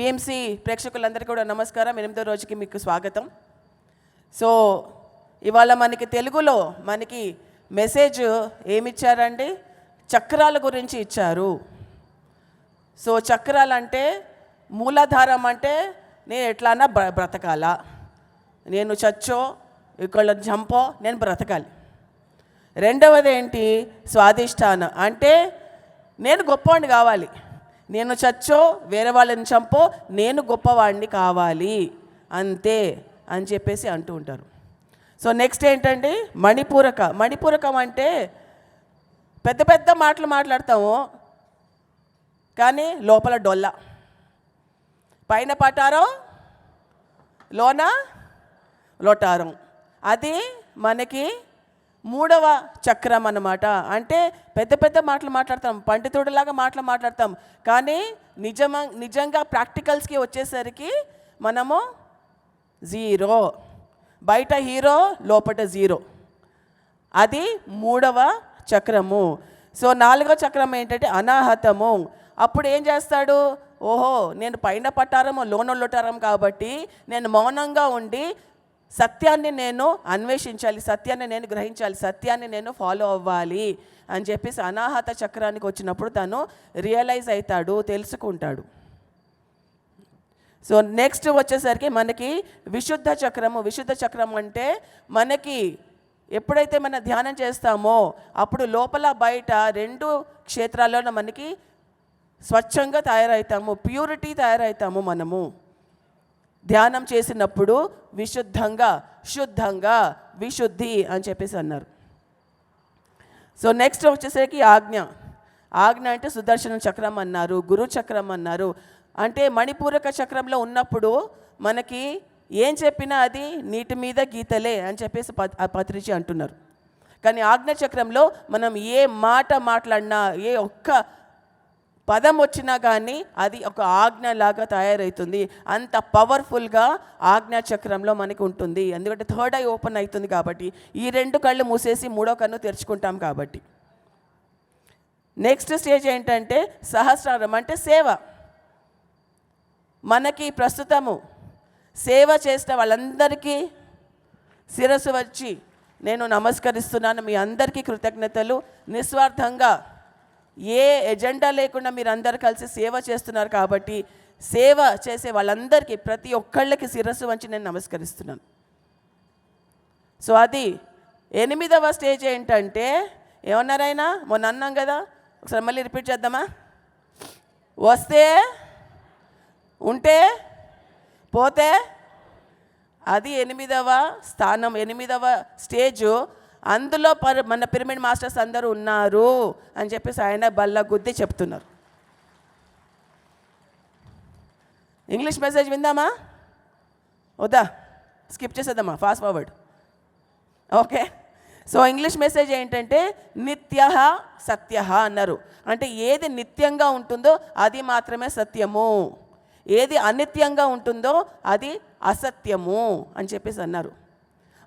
PMC ప్రేక్షకులందరికీ కూడా నమస్కారం. ఎనిమిదో రోజుకి మీకు స్వాగతం. సో ఇవాళ మనకి తెలుగులో మనకి మెసేజ్ ఏమిచ్చారండి? చక్రాల గురించి ఇచ్చారు. సో చక్రాలు అంటే మూలాధారం అంటే నేను ఎట్లానా బ్ర బ్రతకాలా. నేను చచ్చో ఇక్కడ జంపో నేను బ్రతకాలి. రెండవది ఏంటి స్వాధిష్టానం. అంటే నేను గొప్పవాడిని కావాలి. నేను చచ్చో వేరే వాళ్ళని చంపో నేను గొప్పవాడిని కావాలి. అంతే అని చెప్పేసి అంటూ ఉంటారు. సో నెక్స్ట్ ఏంటండి మణిపూరక. మణిపూరకం అంటే పెద్ద పెద్ద మాటలు మాట్లాడతాము కానీ లోపల డొల్ల. పైన పటారం లోన లోటారం. అది మనకి మూడవ చక్రం అన్నమాట. అంటే పెద్ద పెద్ద మాటలు మాట్లాడతాం. పండితుడిలాగా మాటలు మాట్లాడతాం. కానీ నిజమ నిజంగా ప్రాక్టికల్స్కి వచ్చేసరికి మనము జీరో. బయట హీరో లోపట జీరో. అది మూడవ చక్రము. సో నాలుగవ చక్రం ఏంటంటే అనాహతము. అప్పుడు ఏం చేస్తాడు? ఓహో నేను పైన పట్టారము లోన లొట్టారం కాబట్టి నేను మౌనంగా ఉండి సత్యాన్ని నేను అన్వేషించాలి సత్యాన్ని నేను గ్రహించాలి సత్యాన్ని నేను ఫాలో అవ్వాలి అని చెప్పేసి అనాహత చక్రానికి వచ్చినప్పుడు తను రియలైజ్ అవుతాడు తెలుసుకుంటాడు. సో నెక్స్ట్ వచ్చేసరికి మనకి విశుద్ధ చక్రము. విశుద్ధ చక్రం అంటే మనకి ఎప్పుడైతే మనం ధ్యానం చేస్తామో అప్పుడు లోపల బయట రెండు క్షేత్రాల్లోనూ మనకి స్వచ్ఛంగా తయారవుతాము ప్యూరిటీ తయారవుతాము మనము. ధ్యానం చేసినప్పుడు విశుద్ధంగా శుద్ధంగా విశుద్ధి అని చెప్పేసి అన్నారు. సో నెక్స్ట్ వచ్చేసరికి ఆజ్ఞ. ఆజ్ఞ అంటే సుదర్శన చక్రం అన్నారు గురు చక్రం అన్నారు. అంటే మణిపూరక చక్రంలో ఉన్నప్పుడు మనకి ఏం చెప్పినా అది నీటి మీద గీతలే అని చెప్పేసి ప- అంటున్నారు. కానీ ఆజ్ఞ చక్రంలో మనం ఏ మాట మాట్లాడినా ఏ ఒక్క పదం వచ్చినా కానీ అది ఒక ఆజ్ఞలాగా తయారవుతుంది అంత పవర్ఫుల్గా ఆజ్ఞా చక్రంలో మనకి ఉంటుంది ఎందుకంటే థర్డ్ ఐ ఓపెన్ అవుతుంది కాబట్టి ఈ రెండు కళ్ళు మూసేసి మూడో కన్ను తెరుచుకుంటాం కాబట్టి. నెక్స్ట్ స్టేజ్ ఏంటంటే సహస్రారం అంటే సేవ. మనకి ప్రస్తుతము సేవ చేసిన వాళ్ళందరికీ శిరస్సు వచ్చి నేను నమస్కరిస్తున్నాను. మీ అందరికీ కృతజ్ఞతలు. నిస్వార్థంగా ఏ ఎజెండా లేకుండా మీరు అందరు కలిసి సేవ చేస్తున్నారు కాబట్టి సేవ చేసే వాళ్ళందరికీ ప్రతి ఒక్కళ్ళకి శిరస్సు వంచి నేను నమస్కరిస్తున్నాను. సో అది ఎనిమిదవ స్టేజ్ ఏంటంటే ఏమన్నారైనా మొన్న అన్నాం కదా ఒకసారి మళ్ళీ రిపీట్ చేద్దామా? వస్తే ఉంటే పోతే అది ఎనిమిదవ స్థానం ఎనిమిదవ స్టేజు అందులో పర్ మన పిరమిడ్ మాస్టర్స్ అందరూ ఉన్నారు అని చెప్పేసి ఆయన బల్ల గుద్ది చెప్తున్నారు. ఇంగ్లీష్ మెసేజ్ విందామా? వద్దా? స్కిప్ చేసేద్దామా? Fast forward. Okay. So English message ఏంటంటే నిత్య సత్య అన్నారు. అంటే ఏది నిత్యంగా ఉంటుందో అది మాత్రమే సత్యము. ఏది అనిత్యంగా ఉంటుందో అది అసత్యము అని చెప్పేసి అన్నారు.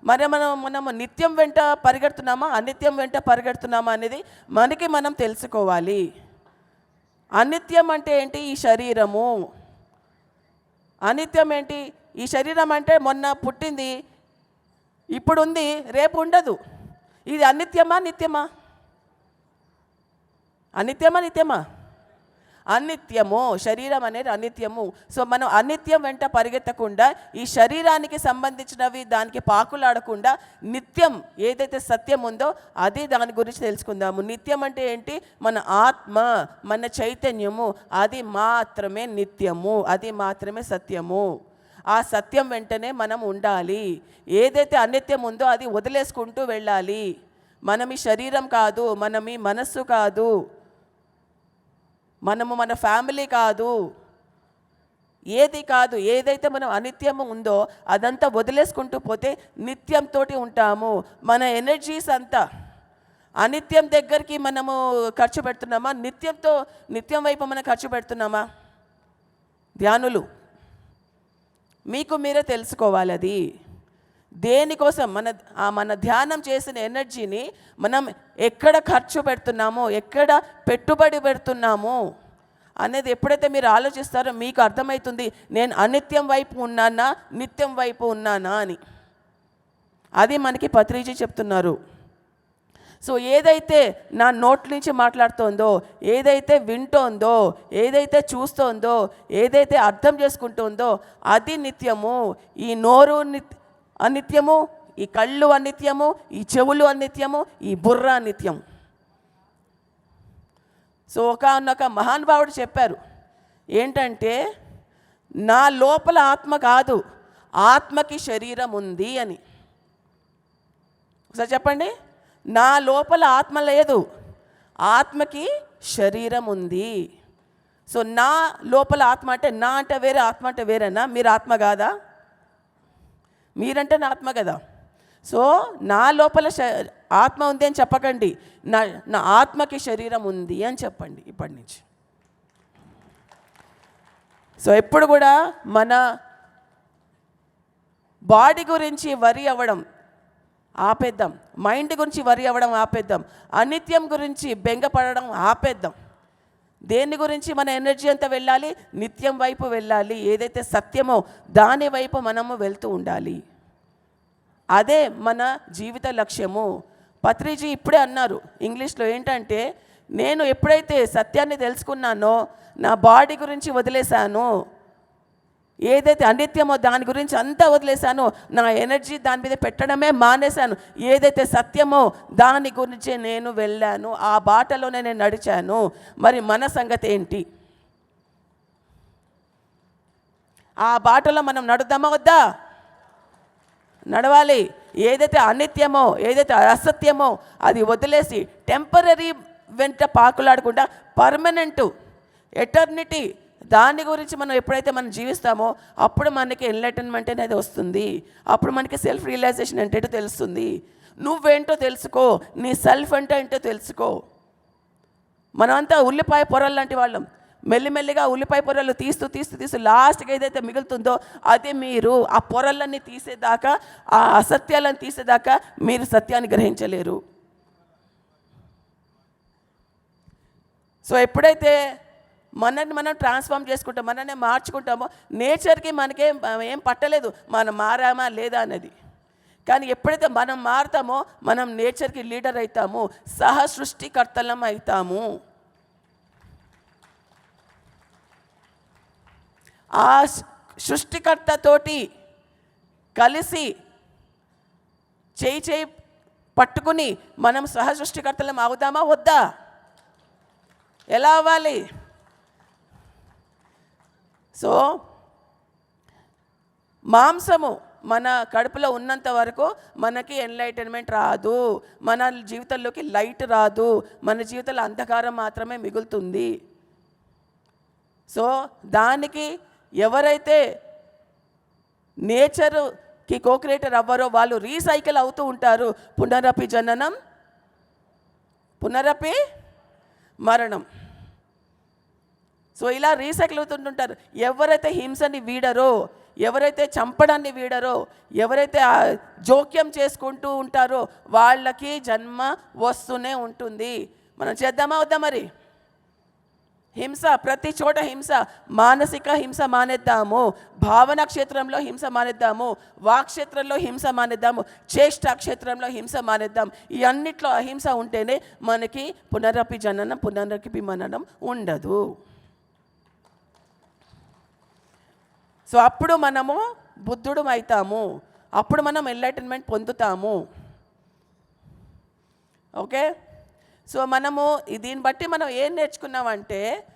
మరి మనం మనము నిత్యం వెంట పరిగెడుతున్నామా? అనిత్యం వెంట పరిగెడుతున్నామా అనేది మనకి మనం తెలుసుకోవాలి. అనిత్యం అంటే ఏంటి? ఈ శరీరము. అనిత్యం ఏంటి? ఈ శరీరం అంటే మొన్న పుట్టింది ఇప్పుడు ఉంది రేపు ఉండదు. ఇది అనిత్యమా? నిత్యమా? అనిత్యమా? నిత్యమా? అనిత్యము శరీరం అనేది అనిత్యము. సో మనం అనిత్యం వెంట పరిగెత్తకుండా ఈ శరీరానికి సంబంధించినవి దానికి పాకులాడకుండా నిత్యం ఏదైతే సత్యం ఉందో అది దాని గురించి తెలుసుకుందాము. నిత్యం అంటే ఏంటి? మన ఆత్మ మన చైతన్యము. అది మాత్రమే నిత్యము. అది మాత్రమే సత్యము. ఆ సత్యం వెంటనే మనం ఉండాలి. ఏదైతే అనిత్యం ఉందో అది వదిలేసుకుంటూ వెళ్ళాలి. మనం ఈ శరీరం కాదు మనం ఈ మనస్సు కాదు. మనము మన ఫ్యామిలీ కాదు. ఏది కాదు ఏదైతే మనం అనిత్యము ఉందో అదంతా వదిలేసుకుంటూ పోతే నిత్యంతో ఉంటాము. మన ఎనర్జీస్ అంతా అనిత్యం దగ్గరికి మనము ఖర్చు పెడుతున్నామా? నిత్యంతో నిత్యం వైపు మనం ఖర్చు పెడుతున్నామా? ధ్యానులు మీకు మీరే తెలుసుకోవాలి అది. దేనికోసం? మన మన ధ్యానం చేసిన ఎనర్జీని మనం ఎక్కడ ఖర్చు పెడుతున్నామో ఎక్కడ పెట్టుబడి పెడుతున్నామో అనేది ఎప్పుడైతే మీరు ఆలోచిస్తారో మీకు అర్థమవుతుంది నేను అనిత్యం వైపు ఉన్నానా నిత్యం వైపు ఉన్నానా అని. అది మనకి పత్రిజీ చెప్తున్నారు. సో ఏదైతే నా నోట్ నుంచి మాట్లాడుతోందో ఏదైతే వింటోందో ఏదైతే చూస్తోందో ఏదైతే అర్థం చేసుకుంటుందో అది నిత్యము. ఈ నోరు నిత్య అనిత్యము ఈ కళ్ళు అనిత్యము ఈ చెవులు అనిత్యము ఈ బుర్ర అనిత్యం సో ఒకనొక మహానుభావుడు చెప్పారు ఏంటంటే నా లోపల ఆత్మ కాదు ఆత్మకి శరీరం ఉంది అని. ఒకసారి చెప్పండి నా లోపల ఆత్మ లేదు ఆత్మకి శరీరం ఉంది. సో నా లోపల ఆత్మ అంటే నా అంటే వేరే ఆత్మ అంటే వేరేనా? మీరు ఆత్మ కాదా? మీరంటే నా ఆత్మ కదా. సో నా లోపల ఆత్మ ఉంది అని చెప్పకండి. నా నా ఆత్మకి శరీరం ఉంది అని చెప్పండి ఇప్పటి నుంచి. సో ఎప్పుడు కూడా మన బాడీ గురించి వరి అవ్వడం ఆపేద్దాం. మైండ్ గురించి వరి అవ్వడం ఆపేద్దాం. అనిత్యం గురించి బెంగపడడం ఆపేద్దాం. దేని గురించి మన ఎనర్జీ అంతా వెళ్ళాలి? నిత్యం వైపు వెళ్ళాలి. ఏదైతే సత్యమో దాని వైపు మనము వెళ్తూ ఉండాలి. అదే మన జీవిత లక్ష్యము. పత్రిజీ ఇప్పుడే అన్నారు. ఇంగ్లీష్లో ఏంటంటే నేను ఎప్పుడైతే సత్యాన్ని తెలుసుకున్నానో నా బాడీ గురించి వదిలేశాను ఏదైతే అనిత్యమో దాని గురించి అంతా వదిలేశాను నా ఎనర్జీ దాని మీద పెట్టడమే మానేశాను. ఏదైతే సత్యమో దాని గురించే నేను వెళ్ళాను ఆ బాటలోనే నేను నడిచాను. మరి మన సంగతి ఏంటి? ఆ బాటలో మనం నడుద్దామా వద్దా? నడవాలి. ఏదైతే అనిత్యమో ఏదైతే అసత్యమో అది వదిలేసి టెంపరీ వెంట పాకులాడకుండా పర్మనెంట్ ఎటర్నిటీ దాని గురించి మనం ఎప్పుడైతే మనం జీవిస్తామో అప్పుడు మనకి ఎన్లైటన్మెంట్ అనేది వస్తుంది. అప్పుడు మనకి సెల్ఫ్ రియలైజేషన్ అంటే ఏంటో తెలుస్తుంది. నువ్వేంటో తెలుసుకో నీ సెల్ఫ్ అంటే ఏంటో తెలుసుకో. మనమంతా ఉల్లిపాయ పొరలు లాంటి వాళ్ళం. మెల్లిమెల్లిగా ఉల్లిపాయ పొరలు తీస్తూ తీస్తూ తీస్తూ లాస్ట్కి ఏదైతే మిగులుతుందో అది మీరు ఆ పొరలన్నీ తీసేదాకా ఆ అసత్యాలను తీసేదాకా మీరు సత్యాన్ని గ్రహించలేరు. సో ఎప్పుడైతే మనల్ని మనం ట్రాన్స్ఫార్మ్ చేసుకుంటాం మనల్ని మార్చుకుంటామో నేచర్కి మనకేం ఏం పట్టలేదు. మనం మారామా లేదా అనేది కానీ ఎప్పుడైతే మనం మారుతామో మనం నేచర్కి లీడర్ అవుతాము సహ సృష్టికర్తలం అవుతాము. ఆ సృష్టికర్తతోటి కలిసి చేయి చేయి పట్టుకుని మనం సహ సృష్టికర్తలం అవుదామా వద్దా? ఎలా అవ్వాలి? సో మాంసము మన కడుపులో ఉన్నంత వరకు మనకి ఎన్లైటన్మెంట్ రాదు. మన జీవితంలోకి లైట్ రాదు. మన జీవితంలో అంధకారం మాత్రమే మిగులుతుంది. సో దానికి ఎవరైతే నేచరుకి కోక్రియేటర్ అవ్వరో వాళ్ళు రీసైకిల్ అవుతూ ఉంటారు. పునరపి జననం పునరపి మరణం. సో ఇలా రీసైకిల్ అవుతుంటుంటారు. ఎవరైతే హింసని వీడరో ఎవరైతే చంపడాన్ని వీడరో ఎవరైతే జోక్యం చేసుకుంటూ ఉంటారో వాళ్ళకి జన్మ వస్తూనే ఉంటుంది. మనం చేద్దామా వద్దా మరి? హింస ప్రతి చోట హింస మానసిక హింస మానేద్దాము. భావన క్షేత్రంలో హింస మానేద్దాము. వాక్క్షేత్రంలో హింస మానేద్దాము. చేష్ట క్షేత్రంలో హింస మానేద్దాం. ఈ అన్నిట్లో అహింస ఉంటేనే మనకి పునరపి జననం పునరపి మననం ఉండదు. సో అప్పుడు మనము బుద్ధుడు అవుతాము అప్పుడు మనం ఎన్లైటన్మెంట్ పొందుతాము. ఓకే? సో మనము దీన్ని బట్టి మనం ఏం నేర్చుకున్నామంటే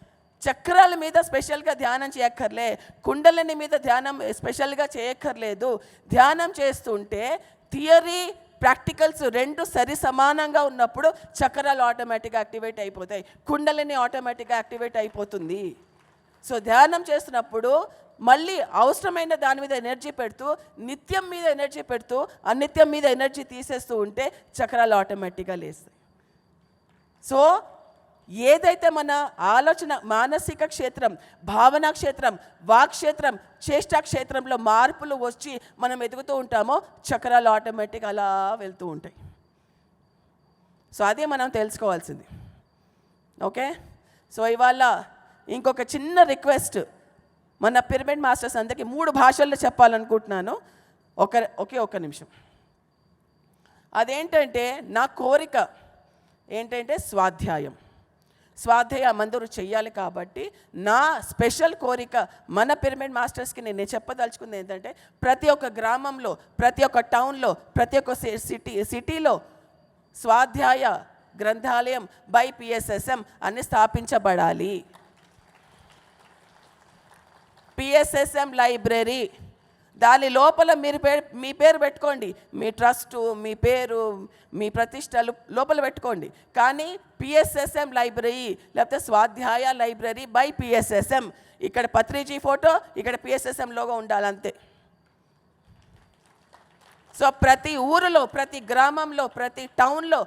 చక్రాల మీద స్పెషల్గా ధ్యానం చేయక్కర్లే కుండలని మీద ధ్యానం స్పెషల్గా చేయక్కర్లేదు. ధ్యానం చేస్తుంటే థియరీ ప్రాక్టికల్స్ రెండు సరి సమానంగా ఉన్నప్పుడు చక్రాలు ఆటోమేటిక్గా యాక్టివేట్ అయిపోతాయి. కుండలని ఆటోమేటిక్గా యాక్టివేట్ అయిపోతుంది. సో ధ్యానం చేస్తున్నప్పుడు మళ్ళీ అవసరమైన దాని మీద ఎనర్జీ పెడుతూ నిత్యం మీద ఎనర్జీ పెడుతూ అనిత్యం మీద ఎనర్జీ తీసేస్తూ ఉంటే చక్రాలు ఆటోమేటిక్గా లేస్తాయి. సో ఏదైతే మన ఆలోచన మానసిక క్షేత్రం భావనా క్షేత్రం వాక్క్షేత్రం చేష్టా క్షేత్రంలో మార్పులు వచ్చి మనం ఎదుగుతూ ఉంటామో చక్రాలు ఆటోమేటిక్ అలా వెళ్తూ ఉంటాయి. సో అదే మనం తెలుసుకోవాల్సింది. ఓకే? సో ఇవాళ ఇంకొక చిన్న రిక్వెస్ట్ మన పిరమిడ్ మాస్టర్స్ అందరికీ మూడు భాషల్లో చెప్పాలనుకుంటున్నాను. ఒక ఒకే ఒక్క నిమిషం. అదేంటంటే నా కోరిక ఏంటంటే స్వాధ్యాయం. స్వాధ్యాయం అందరూ చెయ్యాలి కాబట్టి నా స్పెషల్ కోరిక మన పిరమిడ్ మాస్టర్స్కి నేను చెప్పదలుచుకుంది ఏంటంటే ప్రతి ఒక్క గ్రామంలో ప్రతి ఒక్క టౌన్లో ప్రతి ఒక్క సి- సిటీ సిటీలో స్వాధ్యాయ గ్రంథాలయం బై పిఎస్ఎస్ఎం అని స్థాపించబడాలి. పిఎస్ఎస్ఎం లైబ్రరీ దాని లోపల మీరు పేరు మీ పేరు పెట్టుకోండి. మీ ట్రస్టు మీ పేరు మీ ప్రతిష్టలు లోపల పెట్టుకోండి. కానీ పిఎస్ఎస్ఎం లైబ్రరీ లేకపోతే స్వాధ్యాయ లైబ్రరీ బై పిఎస్ఎస్ఎం ఇక్కడ పత్రిజీ ఫోటో ఇక్కడ పిఎస్ఎస్ఎం లోగో ఉండాలంతే. సో ప్రతి ఊరిలో ప్రతి గ్రామంలో ప్రతి టౌన్లో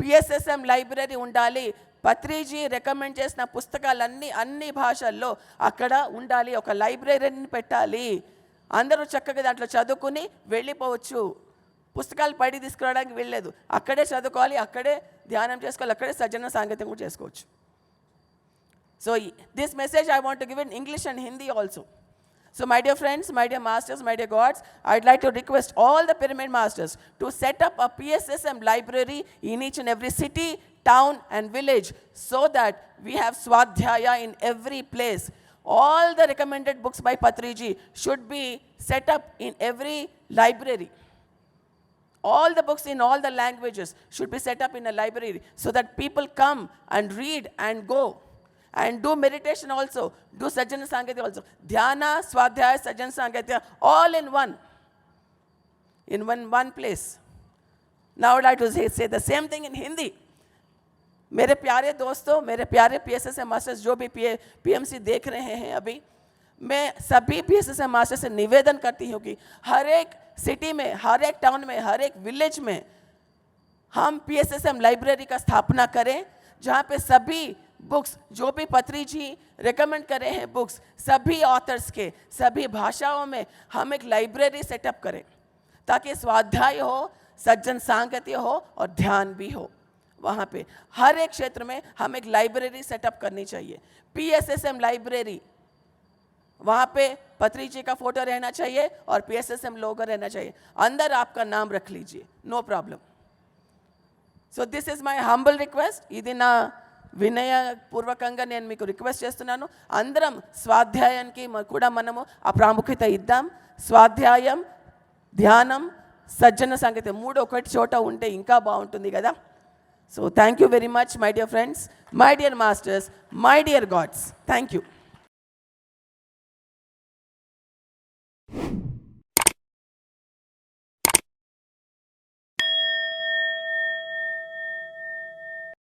పిఎస్ఎస్ఎం లైబ్రరీ ఉండాలి. పత్రిజీ రికమెండ్ చేసిన పుస్తకాలన్నీ అన్ని భాషల్లో అక్కడ ఉండాలి ఒక లైబ్రరీని పెట్టాలి. అందరూ చక్కగా దాంట్లో చదువుకుని వెళ్ళిపోవచ్చు. పుస్తకాలు పడి తీసుకురావడానికి వెళ్ళలేదు అక్కడే చదువుకోవాలి అక్కడే ధ్యానం చేసుకోవాలి అక్కడే సజ్జన సాంగత్యం కూడా చేసుకోవచ్చు. So this message I want give in English and Hindi also So, my dear friends, my dear masters, my dear gods, I'd like to request all the pyramid masters to set up a PSSM library in each and every city, town, and village so that we have Swadhyaya in every place. All the recommended books by Patriji should be set up in every library. All the books in all the languages should be set up in a library so that people come and read and go and do meditation also do सज्जन सांगत्य also ध्यान स्वाध्याय सज्जन सांगत्य all in one in one one place now diet to say the same thing in Hindi मेरे प्यारे दोस्तों, मेरे प्यारे P S S M masters जो भी पी एम सी देख रहे हैं अभी, मैं सभी P S S M masters से निवेदन करती हूँ कि हर एक सिटी में, हर एक टाउन में, हर एक विलेज में हम P S S M library का स्थापना करें, जहाँ पे सभी बुक्स, जो भी पत्री जी रिकमेंड करे हैं बुक्स, सभी ऑथर्स के, सभी भाषाओं में हम एक लाइब्रेरी सेटअप करें, ताकि स्वाध्याय हो, सज्जन सांगत्य हो और ध्यान भी हो। वहाँ पे हर एक क्षेत्र में हम एक लाइब्रेरी सेटअप करनी चाहिए। P S S M library वहाँ पे पत्री जी का फ़ोटो रहना चाहिए और P S S M logo रहना चाहिए। अंदर आपका नाम रख लीजिए no problem so this is my humble request यदि ना వినయపూర్వకంగా నేను మీకు రిక్వెస్ట్ చేస్తున్నాను. అందరం స్వాధ్యాయానికి కూడా మనము ఆ ప్రాముఖ్యత ఇద్దాం. స్వాధ్యాయం ధ్యానం సజ్జన సంగతి మూడు ఒకటి చోట ఉంటే ఇంకా బాగుంటుంది కదా. So thank you very much my dear friends my dear masters my dear gods thank you